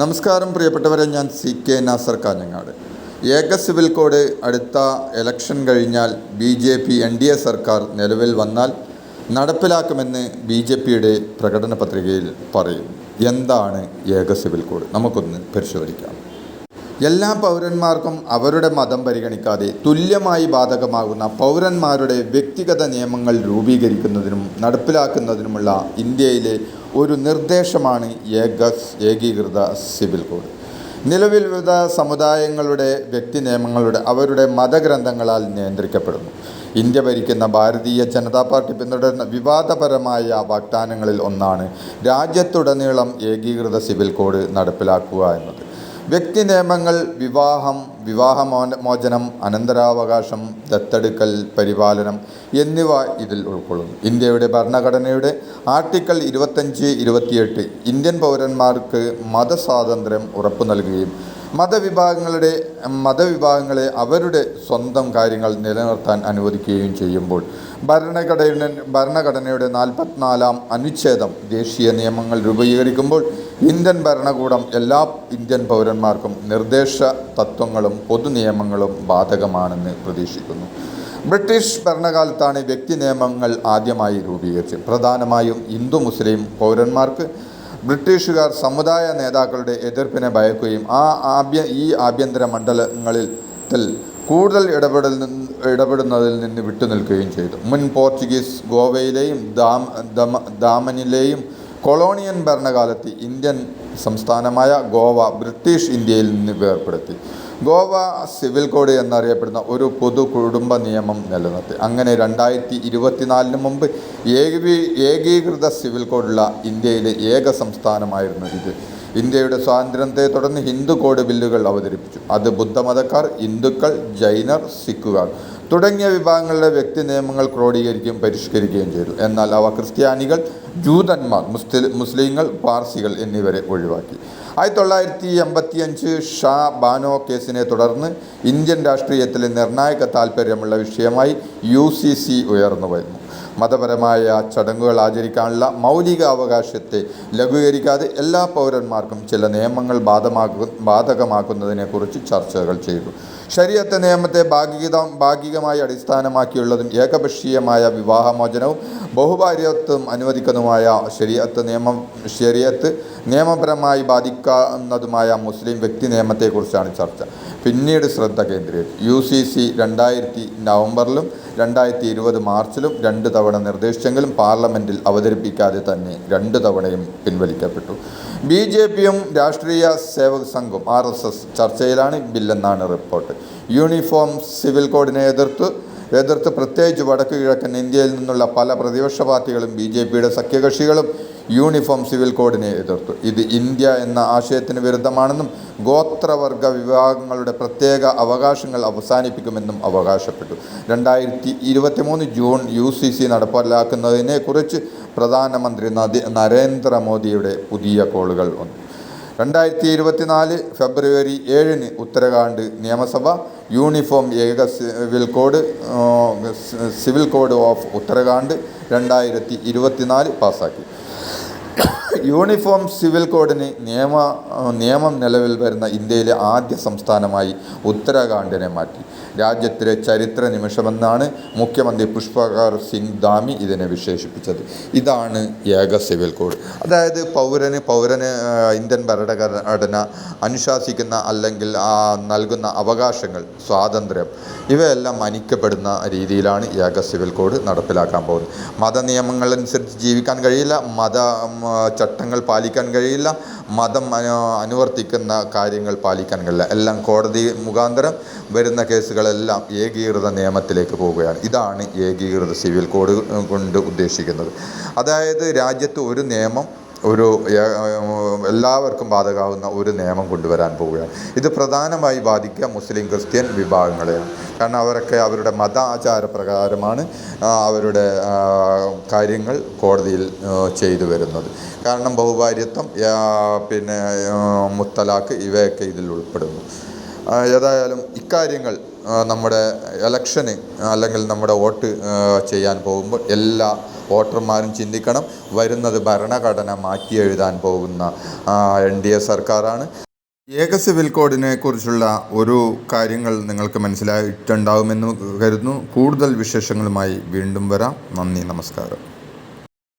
നമസ്കാരം പ്രിയപ്പെട്ടവരെ ഞാൻ സി കെ നാസർ കാഞ്ഞങ്ങാട്. ഏക സിവിൽ കോഡ് അടുത്ത ഇലക്ഷൻ കഴിഞ്ഞാൽ B J P N D A സർക്കാർ നിലവിൽ വന്നാൽ നടപ്പിലാക്കുമെന്ന് ബി ജെ പിയുടെ പ്രകടന പത്രികയിൽ പറയും. എന്താണ് ഏക സിവിൽ കോഡ്? നമുക്കൊന്ന് പരിശോധിക്കാം. എല്ലാ പൗരന്മാർക്കും അവരുടെ മതം പരിഗണിക്കാതെ തുല്യമായി ബാധകമാകുന്ന പൗരന്മാരുടെ വ്യക്തിഗത നിയമങ്ങൾ രൂപീകരിക്കുന്നതിനും നടപ്പിലാക്കുന്നതിനുമുള്ള ഇന്ത്യയിലെ ഒരു നിർദ്ദേശമാണ് ഏക ഏകീകൃത സിവിൽ കോഡ്. നിലവിൽ വിവിധ സമുദായങ്ങളുടെ വ്യക്തി നിയമങ്ങളുടെ അവരുടെ മതഗ്രന്ഥങ്ങളാൽ നിയന്ത്രിക്കപ്പെടുന്നു. ഇന്ത്യ ഭരിക്കുന്ന ഭാരതീയ ജനതാ പാർട്ടി പിന്തുടരുന്ന വിവാദപരമായ വാഗ്ദാനങ്ങളിൽ ഒന്നാണ് രാജ്യത്തുടനീളം ഏകീകൃത സിവിൽ കോഡ് നടപ്പിലാക്കുക എന്നത്. വ്യക്തി നിയമങ്ങൾ വിവാഹം വിവാഹമോ മോചനം അനന്തരാവകാശം ദത്തെടുക്കൽ പരിപാലനം എന്നിവ ഇതിൽ ഉൾക്കൊള്ളുന്നു. ഇന്ത്യയുടെ ഭരണഘടനയുടെ ആർട്ടിക്കിൾ ഇരുപത്തഞ്ച് ഇരുപത്തിയെട്ട് ഇന്ത്യൻ പൗരന്മാർക്ക് മതസ്വാതന്ത്ര്യം ഉറപ്പു നൽകുകയും മതവിഭാഗങ്ങളുടെ മതവിഭാഗങ്ങളെ അവരുടെ സ്വന്തം കാര്യങ്ങൾ നിലനിർത്താൻ അനുവദിക്കുകയും ചെയ്യുമ്പോൾ ഭരണഘടന ഭരണഘടനയുടെ നാൽപ്പത്തിനാലാം അനുച്ഛേദം ദേശീയ നിയമങ്ങൾ രൂപീകരിക്കുമ്പോൾ ഇന്ത്യൻ ഭരണകൂടം എല്ലാ ഇന്ത്യൻ പൗരന്മാർക്കും നിർദ്ദേശ തത്വങ്ങളും പൊതു നിയമങ്ങളും ബാധകമാണെന്ന് പ്രതീക്ഷിക്കുന്നു. ബ്രിട്ടീഷ് ഭരണകാലത്താണ് വ്യക്തി നിയമങ്ങൾ ആദ്യമായി രൂപീകരിച്ചത്. പ്രധാനമായും ഹിന്ദു മുസ്ലിം പൗരന്മാർക്ക് ബ്രിട്ടീഷുകാർ സമുദായ നേതാക്കളുടെ എതിർപ്പിനെ ഭയക്കുകയും ആ ആഭ്യ ഈ ആഭ്യന്തര മണ്ഡലങ്ങളിൽ കൂടുതൽ ഇടപെടൽ ഇടപെടുന്നതിൽ നിന്ന് വിട്ടുനിൽക്കുകയും ചെയ്തു. മുൻ പോർച്ചുഗീസ് ഗോവയിലെയും ദാം ദമ ദാമനിലെയും കൊളോണിയൻ ഭരണകാലത്ത് ഇന്ത്യൻ സംസ്ഥാനമായ ഗോവ ബ്രിട്ടീഷ് ഇന്ത്യയിൽ നിന്ന് വേർപ്പെടുത്തി ഗോവ സിവിൽ കോഡ് എന്നറിയപ്പെടുന്ന ഒരു പൊതു കുടുംബ നിയമം നിലനിർത്തി. അങ്ങനെ രണ്ടായിരത്തി ഇരുപത്തിനാലിന് മുമ്പ് ഏകീ ഏകീകൃത സിവിൽ കോഡുള്ള ഇന്ത്യയിലെ ഏക സംസ്ഥാനമായിരുന്നു ഇത്. ഇന്ത്യയുടെ സ്വാതന്ത്ര്യത്തെ തുടർന്ന് ഹിന്ദു കോഡ് ബില്ലുകൾ അവതരിപ്പിച്ചു. അത് ബുദ്ധമതക്കാർ ഹിന്ദുക്കൾ ജൈനർ സിഖുകാർ തുടങ്ങിയ വിഭാഗങ്ങളുടെ വ്യക്തി നിയമങ്ങൾ ക്രോഡീകരിക്കുകയും പരിഷ്കരിക്കുകയും ചെയ്തു. എന്നാൽ അവ ക്രിസ്ത്യാനികൾ ജൂതന്മാർ മുസ്ലി മുസ്ലിങ്ങൾ പാർസികൾ എന്നിവരെ ഒഴിവാക്കി. ആയിരത്തി തൊള്ളായിരത്തി എൺപത്തി അഞ്ച് ഷാ ബാനോ കേസിനെ തുടർന്ന് ഇന്ത്യൻ രാഷ്ട്രീയത്തിലെ നിർണായക താൽപ്പര്യമുള്ള വിഷയമായി യു സി സി ഉയർന്നു വരുന്നു. മതപരമായ ചടങ്ങുകൾ ആചരിക്കാനുള്ള മൗലിക അവകാശത്തെ ലഘൂകരിക്കാതെ എല്ലാ പൗരന്മാർക്കും ചില നിയമങ്ങൾ ബാധമാക്കു ബാധകമാക്കുന്നതിനെക്കുറിച്ച് ചർച്ചകൾ ചെയ്തു. ശരീരത്തെ നിയമത്തെ ഭാഗികത ഭാഗികമായി അടിസ്ഥാനമാക്കിയുള്ളതും ഏകപക്ഷീയമായ വിവാഹമോചനവും ബഹുഭാര്യത്വം അനുവദിക്കുന്നതുമായ ശരീരത്ത് നിയമം ശരീരത്ത് നിയമപരമായി ബാധിക്കാവുന്നതുമായ മുസ്ലിം വ്യക്തി നിയമത്തെക്കുറിച്ചാണ് ചർച്ച. പിന്നീട് ശ്രദ്ധ കേന്ദ്രീകരിച്ചു. യു സി സി രണ്ടായിരത്തി നവംബറിലും രണ്ടായിരത്തി ഇരുപത് മാർച്ചിലും രണ്ട് തവണ നിർദ്ദേശിച്ചെങ്കിലും പാർലമെന്റിൽ അവതരിപ്പിക്കാതെ തന്നെ രണ്ട് തവണയും പിൻവലിക്കപ്പെട്ടു. ബി ജെ പിയും രാഷ്ട്രീയ സേവക് സംഘവും ആർ എസ് എസ് ചർച്ചയിലാണ് ബില്ലെന്നാണ് റിപ്പോർട്ട്. യൂണിഫോം സിവിൽ കോഡിനെ എതിർത്ത് എതിർത്ത് പ്രത്യേകിച്ച് വടക്കു കിഴക്കൻ ഇന്ത്യയിൽ നിന്നുള്ള പല പ്രതിപക്ഷ പാർട്ടികളും ബി ജെ പിയുടെ സഖ്യകക്ഷികളും യൂണിഫോം സിവിൽ കോഡിനെ എതിർത്തു. ഇത് ഇന്ത്യ എന്ന ആശയത്തിന് വിരുദ്ധമാണെന്നും ഗോത്രവർഗ വിഭാഗങ്ങളുടെ പ്രത്യേക അവകാശങ്ങൾ അവസാനിപ്പിക്കുമെന്നും അവകാശപ്പെട്ടു. രണ്ടായിരത്തി ഇരുപത്തി മൂന്ന് ജൂൺ യു സി സി നടപ്പിലാക്കുന്നതിനെക്കുറിച്ച് പ്രധാനമന്ത്രി നദി നരേന്ദ്രമോദിയുടെ പുതിയ കോളുകൾ വന്നു. രണ്ടായിരത്തി ഇരുപത്തിനാല് ഫെബ്രുവരി ഏഴിന് ഉത്തരാഖണ്ഡ് നിയമസഭ യൂണിഫോം ഏക civil code civil code of Uttarakhand രണ്ടായിരത്തി ഇരുപത്തിനാല് പാസ്സാക്കി Yeah. യൂണിഫോം സിവിൽ കോഡിന് നിയമ നിയമം നിലവിൽ വരുന്ന ഇന്ത്യയിലെ ആദ്യ സംസ്ഥാനമായി ഉത്തരാഖണ്ഡിനെ മാറ്റി. രാജ്യത്തിലെ ചരിത്ര നിമിഷമെന്നാണ് മുഖ്യമന്ത്രി പുഷ്പകർ സിംഗ് ധാമി ഇതിനെ വിശേഷിപ്പിച്ചത്. ഇതാണ് ഏക സിവിൽ കോഡ്. അതായത് പൗരന് പൗരന് ഇന്ത്യൻ ഭരണഘടന അനുശാസിക്കുന്ന അല്ലെങ്കിൽ നൽകുന്ന അവകാശങ്ങൾ സ്വാതന്ത്ര്യം ഇവയെല്ലാം മാനിക്കപ്പെടുന്ന രീതിയിലാണ് ഏക സിവിൽ കോഡ് നടപ്പിലാക്കാൻ പോകുന്നത്. മത നിയമങ്ങളനുസരിച്ച് ജീവിക്കാൻ കഴിയില്ല. മത ചട്ടങ്ങൾ പാലിക്കാൻ കഴിയില്ല. മതം അനുവർത്തിക്കുന്ന കാര്യങ്ങൾ പാലിക്കാൻ കഴിയില്ല. എല്ലാം കോടതി മുഖാന്തരം വരുന്ന കേസുകളെല്ലാം ഏകീകൃത നിയമത്തിലേക്ക് പോവുകയാണ്. ഇതാണ് ഏകീകൃത സിവിൽ കോഡ് കൊണ്ട് ഉദ്ദേശിക്കുന്നത്. അതായത് രാജ്യത്ത് ഒരു നിയമം ഒരു എല്ലാവർക്കും ബാധകമാകുന്ന ഒരു നിയമം കൊണ്ടുവരാൻ പോവുകയാണ്. ഇത് പ്രധാനമായി ബാധിക്കുക മുസ്ലിം ക്രിസ്ത്യൻ വിഭാഗങ്ങളെയാണ്. കാരണം അവരൊക്കെ അവരുടെ മത ആചാരപ്രകാരമാണ് അവരുടെ കാര്യങ്ങൾ കോടതിയിൽ ചെയ്തു വരുന്നത്. കാരണം ബഹുഭാര്യത്വം പിന്നെ മുത്തലാക്ക് ഇവയൊക്കെ ഇതിൽ ഉൾപ്പെടുന്നു. ഏതായാലും ഇക്കാര്യങ്ങൾ നമ്മുടെ ഇലക്ഷന് അല്ലെങ്കിൽ നമ്മുടെ വോട്ട് ചെയ്യാൻ പോകുമ്പോൾ എല്ലാ വോട്ടർമാരും ചിന്തിക്കണം. വരുന്നത് ഭരണഘടന മാറ്റി എഴുതാൻ പോകുന്ന എൻ ഡി എ സർക്കാരാണ്. ഏക സിവിൽ കോഡിനെ കുറിച്ചുള്ള ഒരു കാര്യങ്ങൾ നിങ്ങൾക്ക് മനസ്സിലായിട്ടുണ്ടാവുമെന്ന് കരുതുന്നു. കൂടുതൽ വിശേഷങ്ങളുമായി വീണ്ടും വരാം. നന്ദി നമസ്കാരം.